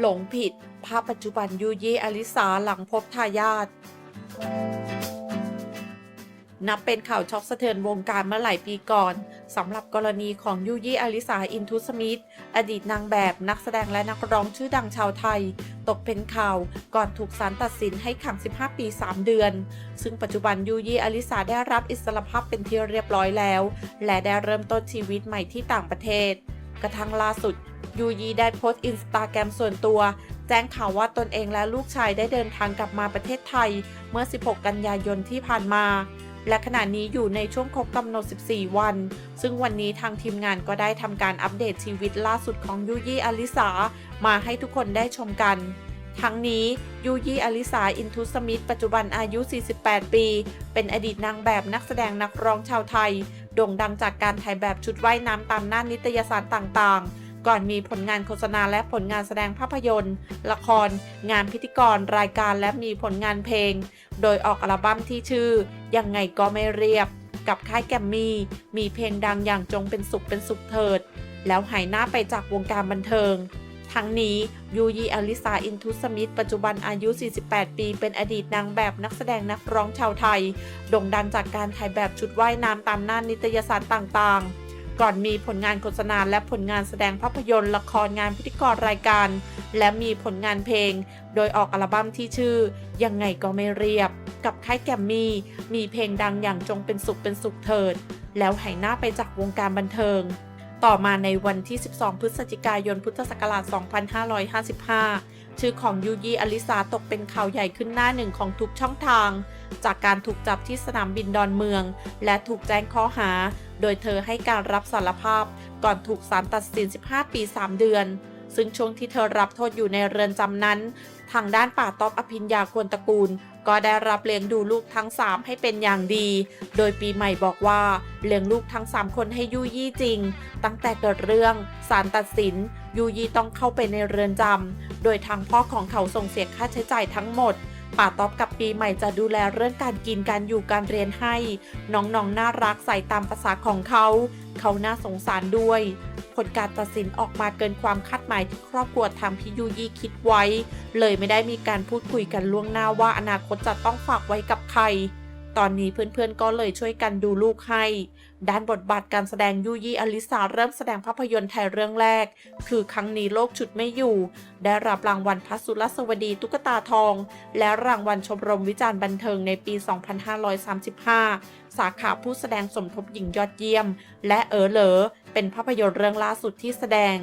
หลงผิด ภาพปัจจุบันยูยีอลิสาหลังพบทายาท นับเป็นข่าวช็อกสะเทือนวงการเมื่อหลายปีก่อนสำหรับกรณีของยูยี่อลิสาอินทุสมิธอดีตนางแบบนักแสดงและนักร้องชื่อดังชาวไทย ตกเป็นข่าวก่อนถูกศาลตัดสินให้ขัง 15 ปี 3 เดือน ซึ่งปัจจุบันยูยี่อลิสาได้รับอิสรภาพเป็นที่เรียบร้อยแล้ว และได้เริ่มต้นชีวิตใหม่ที่ต่างประเทศ กระทั่งล่าสุดยูยีได้โพสต์อินสตาแกรมส่วนตัวแจ้งข่าวว่าตนเองและลูกชายได้เดินทางกลับมาประเทศไทย เมื่อ 16 กันยายนที่ผ่านมา และขณะนี้อยู่ในช่วงครบกำหนด 14 วัน ซึ่งวันนี้ทางทีมงานก็ได้ทำการอัปเดตชีวิตล่าสุดของยูยี่อลิสา มาให้ทุกคนได้ชมกัน ทั้งนี้ยูยี่อลิสาอินทุสมิธปัจจุบันอายุ 48 ปี เป็นอดีตนางแบบนักแสดงนักร้องชาวไทย โด่งดังจากการถ่ายแบบชุดว่ายน้ำตามหน้านิตยสารต่างๆ ก่อนมีผลงานโฆษณาและผลงานแสดงภาพยนตร์ ละคร งานพิธีกรรายการและมีผลงานเพลง โดยออกอัลบั้มที่ชื่อ ยังไงก็ไม่เรียบ กับค่ายแกมมี่ มีเพลงดังอย่างจงเป็นสุขเป็นสุขเถิด แล้วหายหน้าไปจากวงการบันเทิง ทั้งนี้ยูยีอลิสาอินทุสมิธปัจจุบันอายุ 48 ปี เป็นอดีตนางแบบนักแสดงนักร้องชาวไทย โด่งดังจากการถ่ายแบบชุดว่ายน้ำตามหน้านิตยสารต่างๆ ก่อนมีผลงานโฆษณาและผลงานแสดงภาพยนตร์ ละครงานพิธีกรรายการ และมีผลงานเพลง โดยออกอัลบั้มที่ชื่อ ยังไงก็ไม่เรียบ กับค่ายแกมมี่ มีเพลงดังอย่างจงเป็นสุขเป็นสุขเถิด แล้วหายหน้าไปจากวงการบันเทิง ต่อมาในวันที่ 12 พฤศจิกายน พุทธศักราช 2555 ชื่อของยูยีอลิสาตกเป็นข่าวใหญ่ขึ้นหน้าหนึ่งของทุกช่องทาง จากการถูกจับที่สนามบินดอนเมือง และถูกแจ้งข้อหา โดยเธอให้การรับสารภาพ ก่อนถูกศาลตัดสิน 15 ปี 3 เดือน ซึ่งช่วงที่เธอรับโทษอยู่ในเรือนจำนั้น ทางด้านป่าต๊อบอภิญญาควรตระกูล ก็ได้รับเลี้ยงดูลูกทั้ง 3 ให้เป็นอย่างดี โดยปีใหม่บอกว่าเลี้ยงลูกทั้ง 3 คนให้ยุยี่จริง ตั้งแต่เกิดเรื่องศาลตัดสินยูยี่ต้องเข้าไปในเรือนจำโดยทางพ่อของเขาส่งเสียค่าใช้จ่ายทั้งหมด ป่าต๊อบกับปีใหม่จะดูแลเรื่องการกินการอยู่การเรียนให้ น้องๆน่ารักใส่ตามภาษาของเขา เขาน่าสงสารด้วย ผลการตัดสินออกมาเกินความคาดหมายที่ครอบครัวทางพี่ยูยี่คิดไว้ เลยไม่ได้มีการพูดคุยกันล่วงหน้าว่าอนาคตจะต้องฝากไว้กับใคร ตอนนี้เพื่อนๆก็เลยช่วยกันดูลูกให้ ด้านบทบาทการแสดงยูยี่อลิสาเริ่มแสดงภาพยนตร์ไทยเรื่องแรก คือครั้งนี้โลกฉุดไม่อยู่ ได้รับรางวัลพระสุรสวดีตุ๊กตาทอง และรางวัลชมรมวิจารณ์บันเทิงในปี 2535 สาขาผู้แสดงสมทบหญิงยอดเยี่ยม และเออเหลอเป็นภาพยนตร์เรื่องล่าสุดที่แสดง